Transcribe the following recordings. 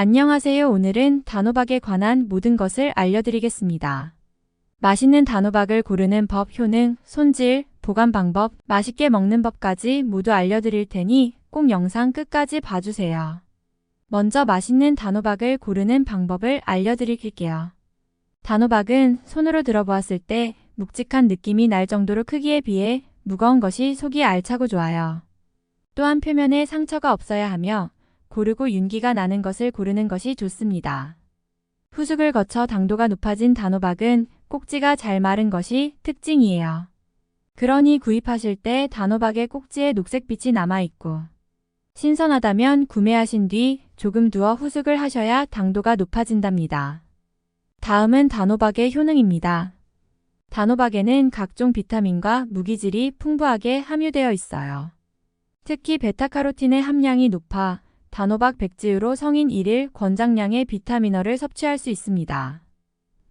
안녕하세요. 오늘은 단호박에 관한 모든 것을 알려드리겠습니다. 맛있는 단호박을 고르는 법, 효능, 손질, 보관 방법, 맛있게 먹는 법까지 모두 알려드릴 테니 꼭 영상 끝까지 봐주세요. 먼저 맛있는 단호박을 고르는 방법을 알려드릴게요. 단호박은 손으로 들어보았을 때 묵직한 느낌이 날 정도로 크기에 비해 무거운 것이 속이 알차고 좋아요. 또한 표면에 상처가 없어야 하며 고르고 윤기가 나는 것을 고르는 것이 좋습니다. 후숙을 거쳐 당도가 높아진 단호박은 꼭지가 잘 마른 것이 특징이에요. 그러니 구입하실 때 단호박의 꼭지에 녹색빛이 남아있고 신선하다면 구매하신 뒤 조금 두어 후숙을 하셔야 당도가 높아진답니다. 다음은 단호박의 효능입니다. 단호박에는 각종 비타민과 무기질이 풍부하게 함유되어 있어요. 특히 베타카로틴의 함량이 높아 단호박 백지유로 성인 1일 권장량의 비타민어를 섭취할 수 있습니다.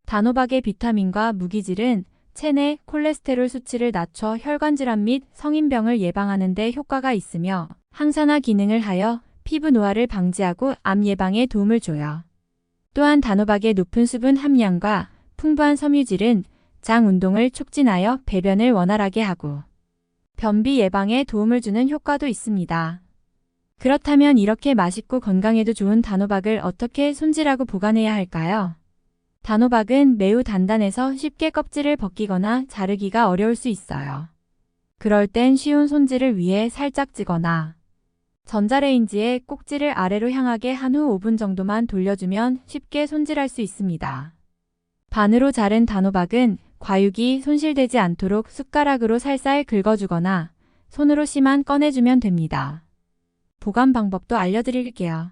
단호박의 비타민과 무기질은 체내 콜레스테롤 수치를 낮춰 혈관 질환 및 성인병을 예방하는 데 효과가 있으며 항산화 기능을 하여 피부 노화를 방지하고 암 예방에 도움을 줘요. 또한 단호박의 높은 수분 함량과 풍부한 섬유질은 장 운동을 촉진하여 배변을 원활하게 하고 변비 예방에 도움을 주는 효과도 있습니다. 그렇다면 이렇게 맛있고 건강에도 좋은 단호박을 어떻게 손질하고 보관해야 할까요? 단호박은 매우 단단해서 쉽게 껍질을 벗기거나 자르기가 어려울 수 있어요. 그럴 땐 쉬운 손질을 위해 살짝 찌거나 전자레인지에 꼭지를 아래로 향하게 한 후 5분 정도만 돌려주면 쉽게 손질할 수 있습니다. 반으로 자른 단호박은 과육이 손실되지 않도록 숟가락으로 살살 긁어주거나 손으로 씨만 꺼내주면 됩니다. 보관 방법도 알려드릴게요.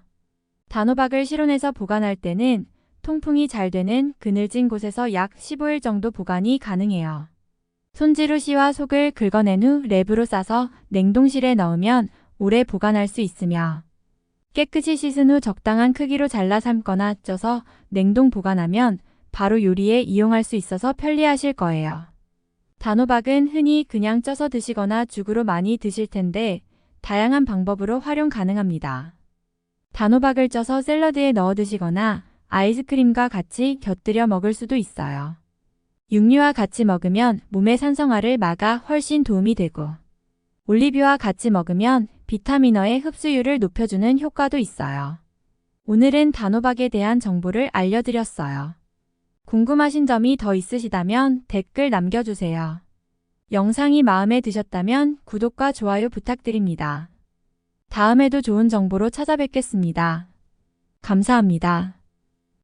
단호박을 실온에서 보관할 때는 통풍이 잘 되는 그늘진 곳에서 약 15일 정도 보관이 가능해요. 손질 후 씨와 속을 긁어낸 후 랩으로 싸서 냉동실에 넣으면 오래 보관할 수 있으며 깨끗이 씻은 후 적당한 크기로 잘라 삶거나 쪄서 냉동 보관하면 바로 요리에 이용할 수 있어서 편리하실 거예요. 단호박은 흔히 그냥 쪄서 드시거나 죽으로 많이 드실 텐데 다양한 방법으로 활용 가능합니다. 단호박을 쪄서 샐러드에 넣어 드시거나 아이스크림과 같이 곁들여 먹을 수도 있어요. 육류와 같이 먹으면 몸의 산성화를 막아 훨씬 도움이 되고 올리브와 같이 먹으면 비타민어의 흡수율을 높여주는 효과도 있어요. 오늘은 단호박에 대한 정보를 알려드렸어요. 궁금하신 점이 더 있으시다면 댓글 남겨주세요. 영상이 마음에 드셨다면 구독과 좋아요 부탁드립니다. 다음에도 좋은 정보로 찾아뵙겠습니다. 감사합니다.